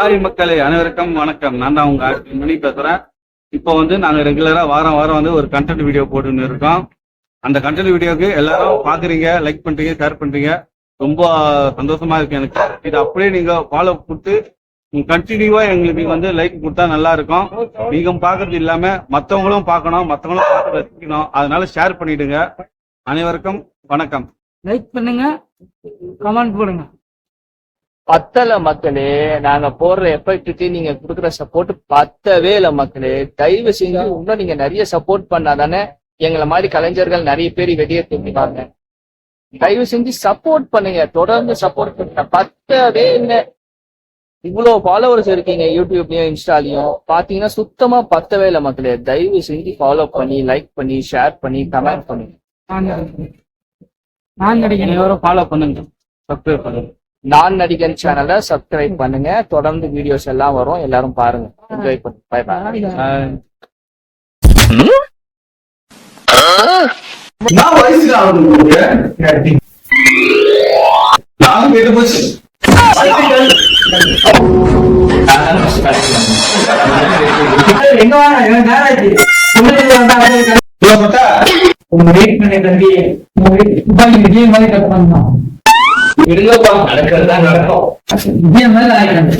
Hi மக்களே அனைவருக்கும் வணக்கம். நான் தான் உங்க ஆர்த்தி மணி பேசுறேன். இப்போ வந்து நாங்க ரெகுலரா வாரம் வாரம் வந்து ஒரு கண்டென்ட் வீடியோ போட்டுன்னு இருக்கோம். அந்த கண்டென்ட் வீடியோக்கு எல்லாரும் பாக்குறீங்க லைக் பண்றீங்க ஷேர் பண்றீங்க. ரொம்ப சந்தோஷமா இருக்கு எனக்கு. இது அப்படியே நீங்க ஃபாலோ கொடுத்து கண்டினியூவா எங்களுக்கு வந்து லைக் கொடுத்தா நல்லா இருக்கும். நீங்க பாக்குறது இல்லாம மத்தவங்களும் பார்க்கணும் மத்தவங்களும் பார்த்து ரசிக்கணும். அதனால ஷேர் பண்ணிடுங்க. அனைவருக்கும் வணக்கம். லைக் பண்ணுங்க கமெண்ட் போடுங்க. பத்தல மக்களே நாங்க போடுற எஃபெக்ட்டுக்கு நீங்க கொடுக்குற சப்போர்ட் பத்தவே இல்ல மக்களே. தயவு செஞ்சு இன்னும் நீங்க நிறைய சப்போர்ட் பண்ணாதானே எங்களை மாதிரி கலைஞர்கள் நிறைய பேர் வெளியே தெரிஞ்சுப்பாங்க தயவு செஞ்சு சப்போர்ட் பண்ணுங்க. தொடர்ந்து சப்போர்ட் பண்ணுங்க. பத்தவே இல்லை. இவ்வளவு ஃபாலோவர்ஸ் இருக்கீங்க யூடியூப்லயும் இன்ஸ்டாலையும். பாத்தீங்கன்னா சுத்தமா பத்தவே இல்லை மக்களே. தயவு செஞ்சு ஃபாலோ பண்ணி லைக் பண்ணி ஷேர் பண்ணி கமெண்ட் பண்ணுங்க. நான் ஃபாலோ பண்ணுங்க. சப்ஸ்கிரைப் பண்ணுங்க. நான் நடிகன் சேனலை சப்ஸ்கிரைப் பண்ணுங்க. தொடர்ந்து வீடியோஸ் எல்லாம் வரும். எல்லாரும் பாருங்க. என்ஜாய் பண்ணுங்க. பை பாய் உங்க வெயிட் பண்ணி தம்பி உங்க வெயிட் துப்பாக்கி விஜய் மாதிரி கட் பண்ணணும் വിടുന്നപ്പാ നടക്കുന്ന നടക്കോ ഇത് എന്നതായിട്ടുണ്ട്